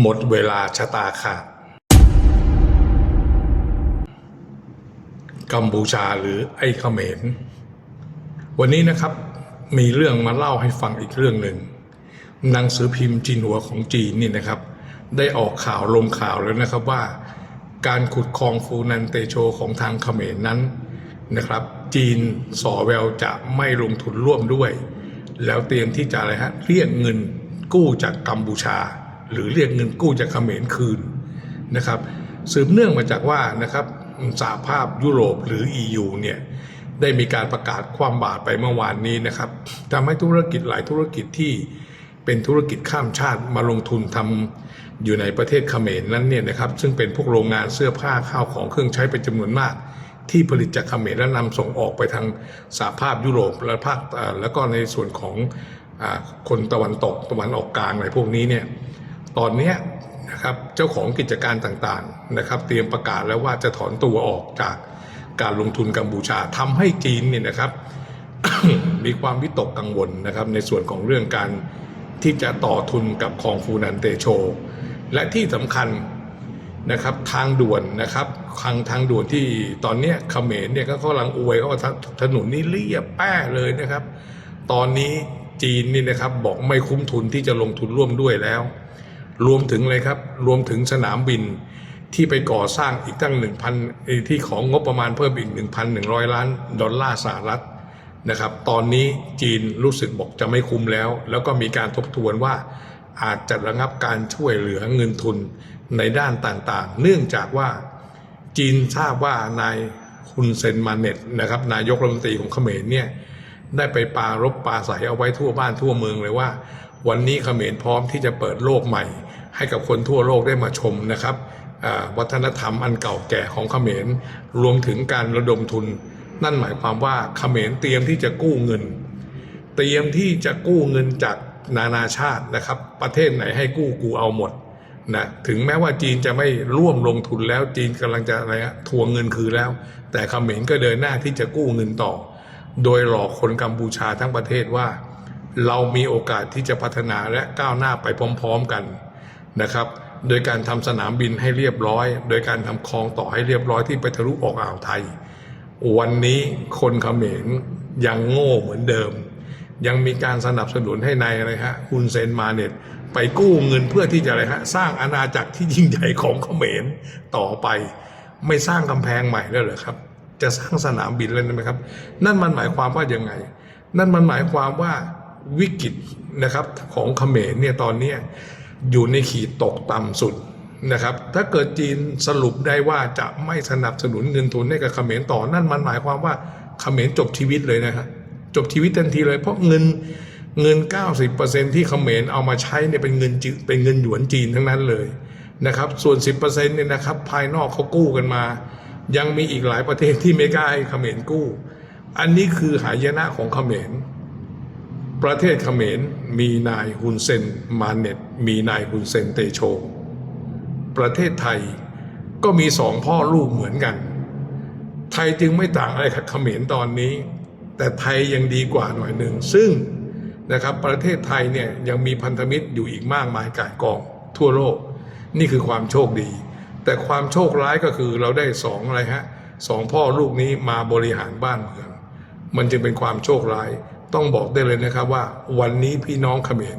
หมดเวลาชะตาขาดกัมพูชาหรือไอ้เขมร วันนี้นะครับมีเรื่องมาเล่าให้ฟังอีกเรื่องหนึ่งหนังสือพิมพ์จีนหัวของจีนนี่นะครับ ได้ออกข่าวลงข่าวแล้วนะครับว่า การขุดคลองฟูนันเตโชของทางเขมรนั้นนะครับ จีนสอแววจะไม่ลงทุนร่วมด้วย แล้วเตรียมที่จะอะไรฮะเรียกเงินกู้จากกัมพูชา หรือเรียกเงินกู้จากเขมรคืนนะครับ สืบเนื่องมาจากว่านะครับสหภาพยุโรปหรือ EU เนี่ยได้มีการประกาศความบาตไปเมื่อวานนี้นะครับทำให้ธุรกิจหลายธุรกิจที่เป็นธุรกิจข้ามชาติมาลงทุนทำอยู่ในประเทศเขมรนั้นเนี่ยนะครับ ซึ่งเป็นพวกโรงงานเสื้อผ้าข้าวของเครื่องใช้เป็นจำนวนมาก ที่ผลิตจากเขมรและนำส่งออกไปทางสหภาพยุโรปและภาคแล้วก็ในส่วนของอคนตะวันตกตะวันออกกลางอะไรพวกนี้เนี่ย ตอนนี้นะครับเจ้าของกิจการต่างๆนะครับ เตรียมประกาศแล้วว่าจะถอนตัวออกจากการลงทุนกัมพูชาทำให้จีนเนี่ยนะครับ มีความวิตกกังวลนะครับ ในส่วนของเรื่องการที่จะต่อทุนกับคองฟูนันเตโช และที่สำคัญนะครับทางด่วนนะครับทางทางด่วนที่ตอนนี้เขมรเนี่ยก็กำลังอวยเขาว่าถนนนี้เรียบแป้เลยนะครับ ตอนนี้จีนนี่นะครับบอกไม่คุ้มทุนที่จะลงทุนร่วมด้วยแล้ว รวมถึงเลยครับ รวมถึงสนามบินที่ไปก่อสร้างอีกตั้ง 1,000 ที่ของงบประมาณเพิ่มอีก 1,100 ล้านดอลลาร์สหรัฐนะครับ ตอนนี้จีนรู้สึกบอกจะไม่คุ้มแล้ว แล้วก็มีการทบทวนว่าอาจจะระงับการช่วยเหลือเงินทุนในด้านต่างๆ เนื่องจากว่าจีนทราบว่านายฮุนเซนมาเน็ตนะครับ นายกรัฐมนตรีของเขมรเนี่ยได้ไปปารบปราศัยเอาไว้ทั่วบ้านทั่วเมืองเลยว่า วันนี้เขมรพร้อมที่จะเปิดโลกใหม่ ให้กับคนทั่วโลกได้มาชมนะครับวัฒนธรรมอันเก่าแก่ของเขมร รวมถึงการระดมทุน นั่นหมายความว่าเขมรเตรียมที่จะกู้เงิน เตรียมที่จะกู้เงินจากนานาชาตินะครับ ประเทศไหนให้กู้กูเอาหมดนะถึงแม้ว่าจีนจะไม่ร่วมลงทุนแล้วจีนกำลังจะอะไรทวงเงินคืนแล้ว แต่เขมรก็เดินหน้าที่จะกู้เงินต่อ โดยหลอกคนกัมพูชาทั้งประเทศว่า เรามีโอกาสที่จะพัฒนาและก้าวหน้าไปพร้อม ๆ กัน นะครับ โดยการทำสนามบินให้เรียบร้อย โดยการทำคลองต่อให้เรียบร้อยที่ไปทะลุออกอ่าวไทย วันนี้คนเขมรยังโง่เหมือนเดิม ยังมีการสนับสนุนให้นายอะไรฮะฮุนเซนมาเน็ตไปกู้เงินเพื่อที่จะอะไรฮะสร้างอาณาจักรที่ยิ่งใหญ่ของเขมรต่อไป ไม่สร้างกำแพงใหม่แล้วเหรอครับจะสร้างสนามบินแล้วไหมครับ นั่นมันหมายความว่ายังไง นั่นมันหมายความว่าวิกฤตนะครับของเขมรเนี่ยตอนเนี้ย อยู่ในขีดตกต่ำสุดนะครับถ้าเกิดจีนสรุปได้ว่าจะไม่สนับสนุนเงินทุนให้กับเขมรต่อนั่นมันหมายความว่าเขมรจบชีวิตเลยนะครับจบชีวิตทันทีเลย เพราะเงินเงิน 90%ที่เขมรเอามาใช้เนี่ยเป็นเงินจีเป็นเงินหยวนจีนทั้งนั้นเลยนะครับส่วน 10%เนี่ยนะครับภายนอกเขากู้กันมา ยังมีอีกหลายประเทศที่ไม่กล้าให้เขมรกู้ อันนี้คือหายนะของเขมร ประเทศเขมรมีนายฮุนเซนมาเน็ต มีนายฮุนเซนเตโช ประเทศไทยก็มีสองพ่อลูกเหมือนกัน ไทยจึงไม่ต่างอะไรกับเขมรตอนนี้ แต่ไทยยังดีกว่าหน่อยหนึ่ง ซึ่งนะครับประเทศไทยเนี่ยยังมีพันธมิตรอยู่อีกมากมายกายกอง ทั่วโลก นี่คือความโชคดี แต่ความโชคร้ายก็คือเราได้สองอะไรฮะสองพ่อลูกนี้มาบริหารบ้านเมือง มันจึงเป็นความโชคร้าย ต้องบอกได้เลยนะครับว่าวันนี้พี่น้องเขมร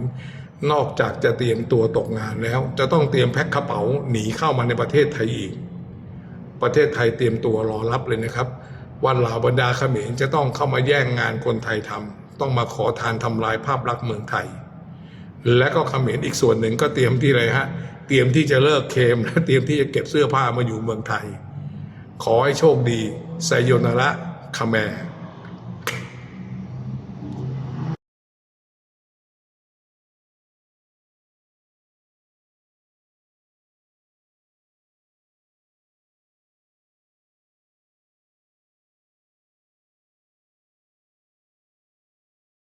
นอกจากจะเตรียมตัวตกงานแล้ว จะต้องเตรียมแพ็คกระเป๋าหนีเข้ามาในประเทศไทยอีก ประเทศไทยเตรียมตัวรอรับเลยนะครับว่าเหล่าบรรดาเขมรจะต้องเข้ามาแย่งงานคนไทยทำต้องมาขอทานทำลายภาพลักษณ์เมืองไทย และก็เขมรอีกส่วนหนึ่งก็เตรียมที่อะไรฮะเตรียมที่จะเลิกเคมและเตรียมที่จะเก็บเสื้อผ้ามาอยู่เมืองไทย ขอให้โชคดีไซโยนาระคาแมร์